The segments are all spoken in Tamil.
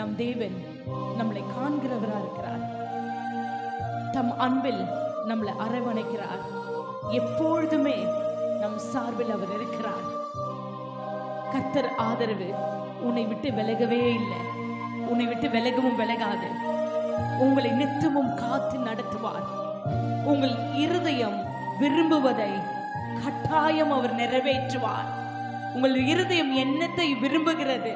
நம் தேவன் நம்மளை காண்கிறவரா இருக்கிறார். தம் அன்பில் நம்மளை அரவணைக்கிறார். எப்பொழுதுமே நம் சார்பில் அவர் இருக்கிறார். கத்தர் ஆதரவு உன்னை விட்டு விலகவே இல்லை. உன்னை விட்டு விலகவும் விலகாது. உங்களை நித்தமும் காத்து நடத்துவார். உங்கள் இருதயம் விரும்புவதை கட்டாயம் அவர் நிறைவேற்றுவார். உங்கள் இருதயம் என்னத்தை விரும்புகிறது?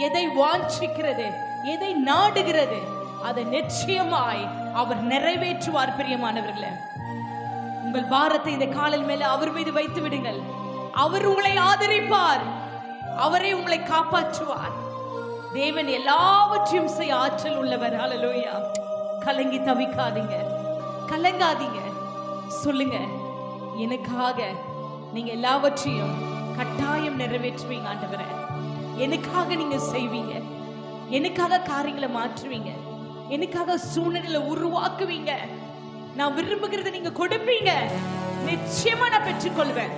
எதை வாஞ்சிக்கிறது எதை நாடுகிறது அதை நிச்சயமாய் அவர் நிறைவேற்றுவார் பிரியமானவர்களே. உங்கள் பாரத்தை இந்த காலில் மேல அவர் மீது வைத்து விடுங்கள். அவர் உங்களை ஆதரிப்பார். அவரே உங்களை காப்பாற்றுவார். தேவன் எல்லாவற்றையும் செய்ய ஆற்றல் உள்ளவர். அலலோயா கலங்கி தவிக்காதீங்க. கலங்காதீங்க. சொல்லுங்க. எனக்காக நீங்க எல்லாவற்றையும் கட்டாயம் நிறைவேற்றுவீங்க ஆண்டவரே. எனக்காக நீங்க செய்வீங்க. எனக்காக காரியங்களை மாற்றுவீங்க. எனக்காக சூழ்நிலை உருவாக்குவீங்க. நான் விரும்புகிறத நீங்க கொடுப்பீங்க. நிச்சயமா நான் பெற்றுக்கொள்வேன்.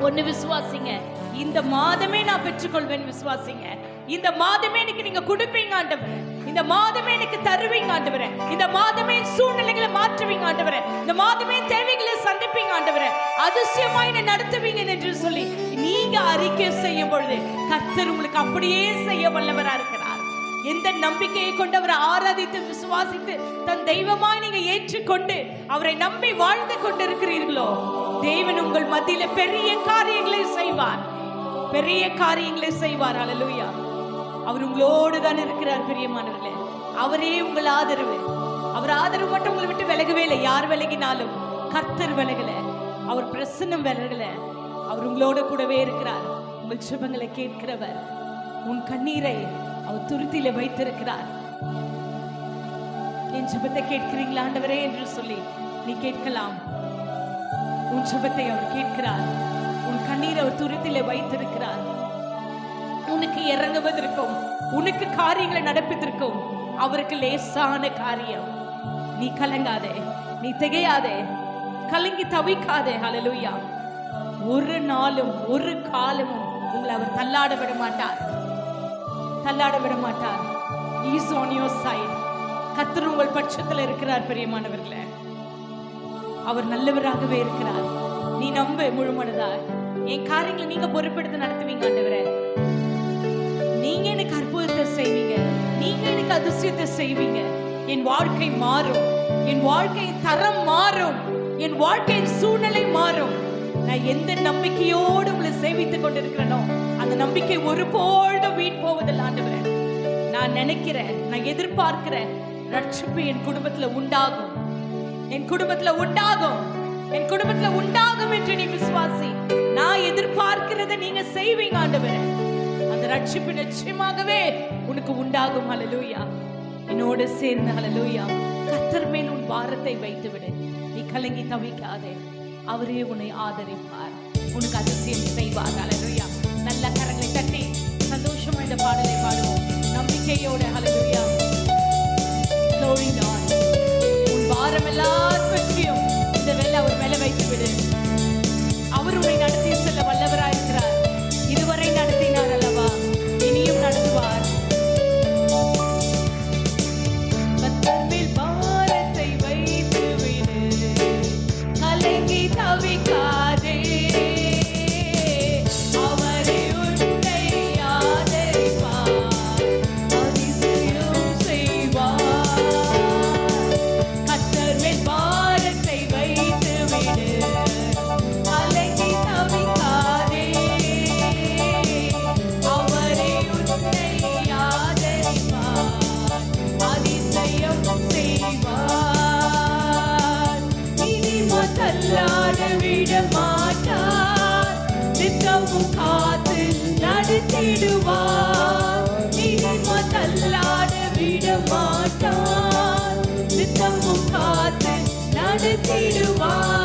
ஒன்னு விசுவாசிங்க. இந்த மாதமே நான் பெற்றுக்கொள்வேன் விசுவாசிங்க. இந்த மாதமே எனக்கு நீங்க கொடுப்பீங்க ஆண்டவர். இந்த மாதமே எனக்கு தருவீங்க ஆண்டவரே. இந்த மாதமே சூழ்நிலைகளை மாற்றுவீங்க ஆண்டவரே. இந்த மாதமே தேவைகளை சந்திப்பீங்க ஆண்டவரே. அதிசயமா என்னை நடத்துவீங்க என்று சொல்லி நீங்க அறிக்கை செய்யும் பொழுது கர்த்தர் உங்களுக்கு அப்படியே செய்ய வல்லவரா இருக்கிறார். எந்த நம்பிக்கையை கொண்டு அவரை ஆராதித்து விசுவாசித்து தன் தெய்வமாய் நீங்க ஏற்றுக்கொண்டு அவரை நம்பி வாழ்ந்து கொண்டிருக்கிறீர்களோ தேவன் உங்கள் மத்தியில பெரிய காரியங்களை செய்வார். பெரிய காரியங்களை செய்வார். அல்லேலூயா அவர் உங்களோடு தான் இருக்கிறார் பிரியமானவர்களே. அவரே உங்கள் ஆதரவு. அவர் ஆதரவு மட்டும் உங்களை விட்டு விலகவே இல்லை. யார் விலகினாலும் கர்த்தர் விலகல. அவர் பிரசன்னம் விலகல. அவர் உங்களோட கூடவே இருக்கிறார். உங்கள் சுபங்களை கேட்கிறவர். உன் கண்ணீரை அவர் துருத்தியில வைத்திருக்கிறார். என் சுபத்தை கேட்கிறீங்களா ஆண்டவரே என்று சொல்லி நீ கேட்கலாம். உன் சுபத்தை அவர் கேட்கிறார். உன் கண்ணீரை அவர் துருத்தில வைத்திருக்கிறார். உனக்கு இறங்குவதற்கும் உனக்கு காரியங்களை நடப்பதற்கும் அவருக்கு லேசான காரியம். நீ கலங்காதே நீ திகையாதே கலங்கி தவிக்காதே ஹalleluya ஒரு நாளும் ஒரு காலமும் உங்களை அவர் தள்ளாட விட மாட்டார். தள்ளாட விட மாட்டார். இஸ் ஆன் யோர் சைட் கத்தர் உங்கள் பட்சத்தில் இருக்கிறார் பெரியமானவர்களே. அவர் நல்லவராகவே இருக்கிறார். நீ நம்ப முழுமனதாய். என் காரியங்களை நீங்க பொறுப்பெடுத்து நடத்துவீங்க ஆண்டவரே. நீங்க எனக்கு அற்புதத்தை செய்வீங்க. நீங்க எனக்கு அதிசயத்தை செய்வீங்க. என் வாழ்க்கை மாறும். என் வாழ்க்கை தரம் மாறும். என் வாழ்க்கையின் சூழ்நிலை மாறும். நான் எந்த நம்பிக்கையோடு உங்களை சேவித்துக் கொண்டிருக்கிறேனோ அந்த நம்பிக்கை ஒருபோதும் வீண் போவதில்லை ஆண்டவரே. நான் நினைக்கிறேன் நான் எதிர்பார்க்கிறேன் ரட்சிப்பு என் குடும்பத்துல உண்டாகும். என் குடும்பத்துல உண்டாகும். என் குடும்பத்துல உண்டாகும் என்று நீ விசுவாசி. நான் எதிர்பார்க்கிறத நீங்க செய்வீங்க ஆண்டவரே. அந்த ரட்சிப்பு நிச்சயமாகவே உனக்கு உண்டாகும். ஹalleluya. என்னோடு சேர்ந்து ஹalleluya. கத்தர் மேல் உன் பாரத்தை வைத்து விடு நீ கலங்கி தவிக்காதே. அவரே உன்னை ஆதரிப்பார். உனக்கு அதிசயம் செய்வார். ஹalleluya நல்ல கரங்களை தட்டி சந்தோஷமா இந்த பாடலை பாடுவோம். நம்பிக்கையோட ஹalleluya உன் வாரம் எல்லாத்தையும் இந்த வேலை அவர் மேல வைத்து விடு மாட்டார். நித்தமும் காத்து நடத்திடுவார். இனிமோ தள்ளாட விட மாட்டார் நித்தமும் காத்து நடத்திடுவார்.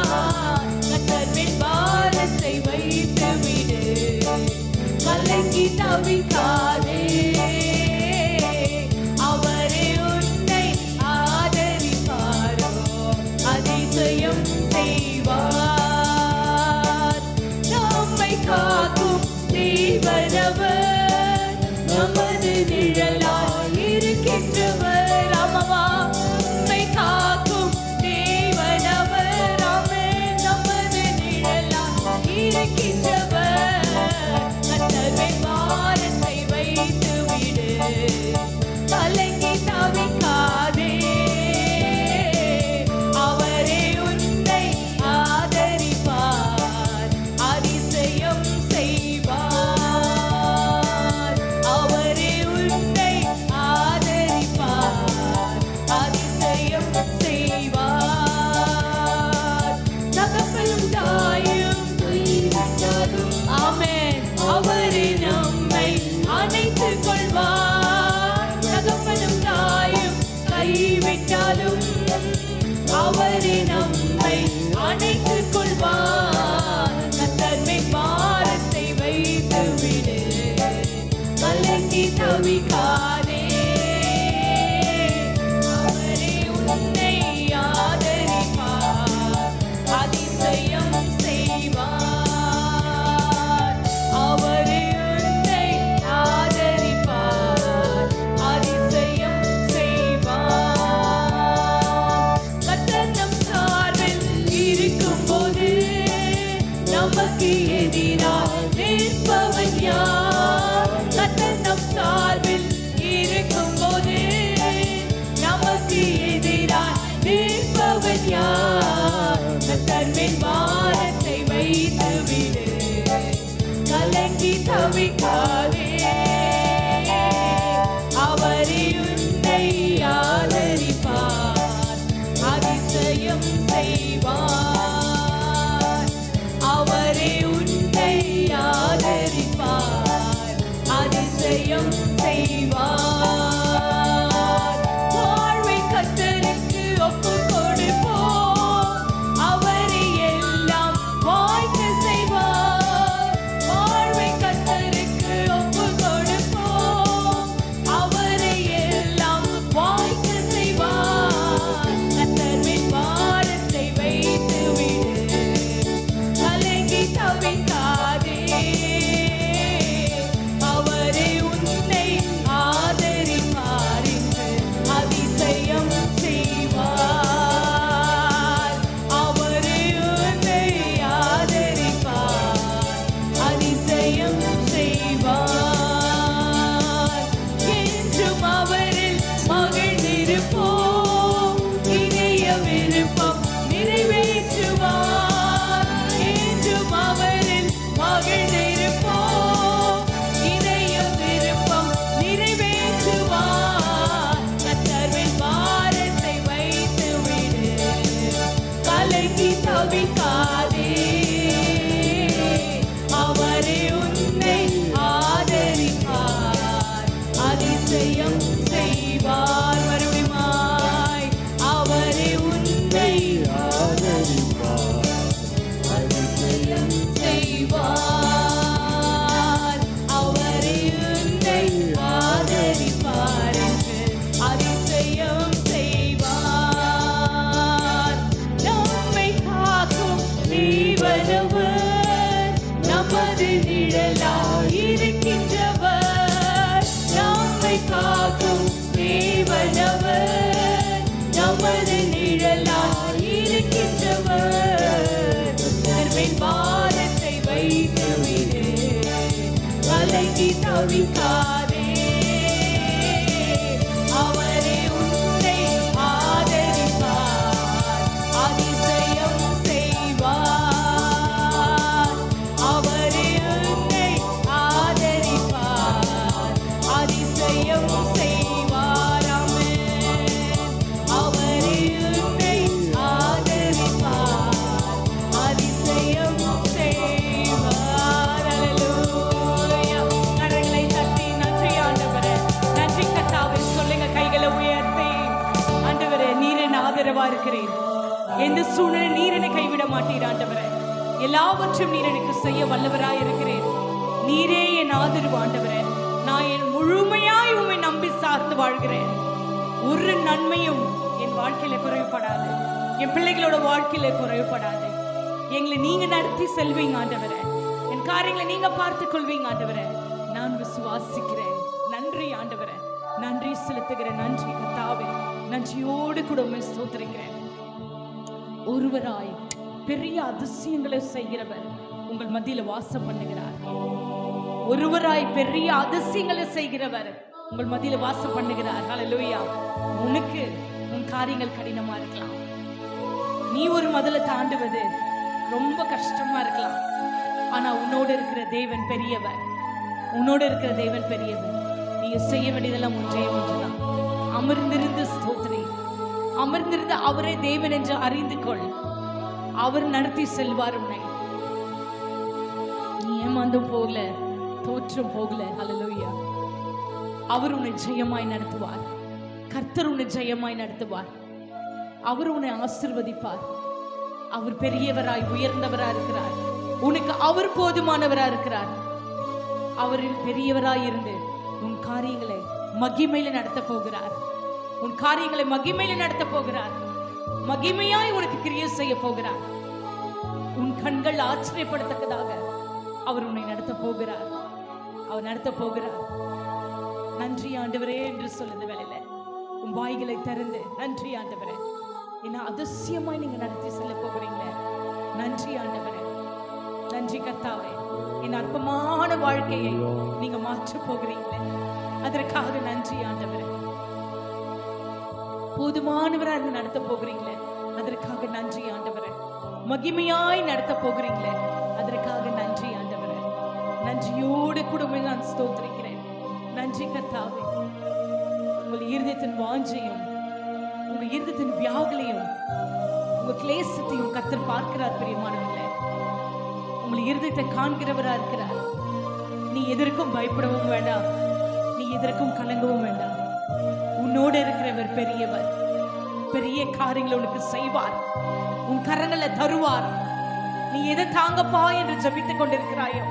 alma que rainbow. எல்லாவற்றும் நீர் எனக்கு செய்ய வல்லவராய் இருக்கிறேன். நீரே என் ஆதரவு ஆண்டவரே. நான் என் முழுமையாய் உண்மை நம்பி சார்ந்து வாழ்கிறேன். ஒரு நன்மையும் என் வாழ்க்கையில குறைவுபடாது. என் பிள்ளைகளோட வாழ்க்கையில குறைவுபடாது. எங்களை நீங்க நடத்தி செல்வீங்க ஆண்டவரே. என் காரியங்களை நீங்க பார்த்துக் கொள்வீங்க ஆண்டவரே. நான் விசுவாசிக்கிறேன். நன்றி ஆண்டவரே. நன்றி செலுத்துகிறேன். நன்றி தாவே நன்றியோடு கூட உண்மை ஸ்தோத்திரிக்கிறேன். ஒருவராய் பெரிய அதிசயங்களை செய்கிறவர் உங்கள் மத்தியில வாசம் பண்ணுகிறார். ஒருவராய் பெரிய அதிசயங்களை செய்கிறவர் உங்கள் மத்தியில வாசம் பண்ணுகிறார். ஹalleluya உனக்கு உன் காரியங்கள் கடினமா இருக்கலாம். நீ ஒரு மதுல தாண்டுவது ரொம்ப கஷ்டமா இருக்கலாம். ஆனா உன்னோடு இருக்கிற தேவன் பெரியவர். உன்னோடு இருக்கிற தேவன் பெரியவர். நீங்க செய்ய வேண்டியதெல்லாம் ஒன்றே ஒன்றுதான் அமர்ந்திருந்து ஸ்தோத்திரி அமர்ந்திருந்து அவரே தேவன் என்று அறிந்து கொள். அவர் நடத்தி செல்வார் உன்னை. நீ ஏமாந்தும் போகல தோற்றும் போகல. அலலோயா அவர் உன்னை ஜெயமாய் நடத்துவார். கர்த்தர் உன்னை ஜெயமாய் நடத்துவார். அவர் உன்னை ஆசிர்வதிப்பார். அவர் பெரியவராய் உயர்ந்தவரா இருக்கிறார். உனக்கு அவர் போதுமானவரா இருக்கிறார். அவரில் பெரியவராய் இருந்து உன் காரியங்களை மகிமையில நடத்த போகிறார். உன் காரியங்களை மகிமையில நடத்த போகிறார். மகிமையாய் உனக்கு கிரியை செய்ய போகிறார். உன் கண்கள் ஆச்சரியப்படத்தக்கதாக அவர் உன்னை நடத்த போகிறார். அவர் நடத்த போகிறார். நன்றி ஆண்டவரே என்று சொல்லுது வேலையில உன் வாய்களை திறந்து நன்றி ஆண்டவரே. என்ன அதிசயமாய் நீங்க நடத்தி செல்ல போகிறீங்களே. நன்றி ஆண்டவரே. நன்றி கர்த்தாவே. என் அற்பமான வாழ்க்கையை நீங்க மாற்ற போகிறீங்களே. அதற்காக நன்றி ஆண்டவரே. போதுமானவரா இருந்து நடத்த போகிறீங்களே அதற்காக நன்றி ஆண்டவரே. மகிமையாய் நடத்த போகிறீங்களே அதற்காக நன்றி ஆண்டவரே. நன்றியோடு கூட நான் ஸ்தோத்திரிக்கிறேன். நன்றி கர்த்தாவே. உங்கள் இருதயத்தின் வாஞ்சையும் உங்கள் இருதயத்தின் வியாகுலையும் உங்கள் கிளேசத்தையும் கர்த்தர் பார்க்கிறார் பிரியமானவர்களே. உங்கள் இருதயத்தை காண்கிறவரா இருக்கிறார். நீ எதற்கும் பயப்படவும் வேண்டாம். நீ எதற்கும் கலங்கவும் வேண்டாம். உன்னோடு இருக்கிறவர் பெரியவர். பெரிய காரியங்களை உனக்கு செய்வார். உன் கரங்களை தருவார். நீ எதை தாங்கப்பா என்று ஜபித்துக் கொண்டிருக்கிறாயோ?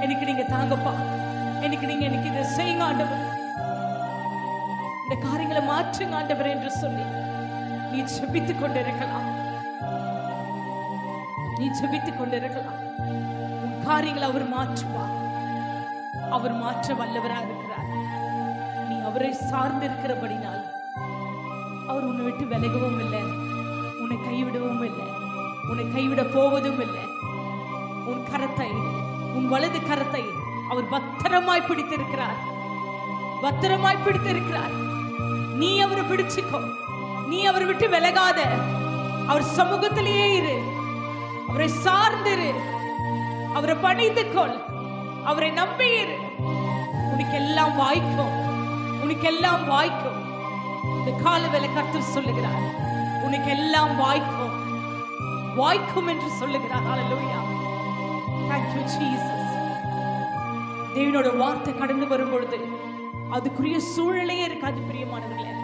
எனக்கு நீங்க தாங்கப்பா. எனக்கு நீங்க எனக்கு இதை செய்யுங்க ஆண்டவர். இந்த காரியங்களை மாற்றுங்க ஆண்டவர் என்று சொல்லி நீ ஜபித்துக் கொண்டிருக்கலாம். நீ ஜபித்துக் கொண்டிருக்கலாம். உன் காரியங்களை அவர் மாற்றுவார். அவர் மாற்ற வல்லவராக இருக்கிறார் அவரை சார்ந்து இருக்கிறபடினால் அவர் உன்னை விட்டு விலகவும் இல்லை. உன்னை கைவிடவும் இல்லை. உன்னை கைவிட போவதும் இல்லை. உன் கரத்தை உன் வலது கரத்தை அவர் பத்திரமாய் பிடித்திருக்கிறார். பத்திரமாய் பிடித்திருக்கிறார். நீ அவரை பிடிச்சுக்கோ. நீ அவரை விட்டு விலகாத. அவர் சமூகத்திலேயே இரு. அவரை சார்ந்திரு. அவரை பணிந்து கொள் அவரை நம்பி இரு உனக்கு எல்லாம் வாய்க்கும். உனக்கு எல்லாம் வாய்க்கும். இந்த கால வேலை கர்த்தர் சொல்லுகிறார் உனக்கு எல்லாம் வாய்க்கும். வாய்க்கும் என்று சொல்லுகிறார். அலலூயா தேங்க்யூ ஜீசஸ் தேவனோட வார்த்தை கடந்து வரும் பொழுது அதுக்குரிய சூழலே இருக்காது பிரியமானவர்களே.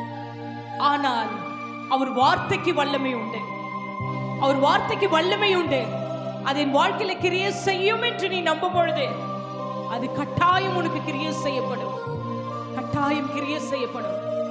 ஆனால் அவர் வார்த்தைக்கு வல்லமை உண்டு. அவர் வார்த்தைக்கு வல்லமை உண்டு. அது என் வாழ்க்கையில கிரியை செய்யும் என்று நீ நம்பும் பொழுது அது கட்டாயம் உனக்கு கிரியை செய்யப்படும். கட்டாயம் கிரியை செய்யப்படும்.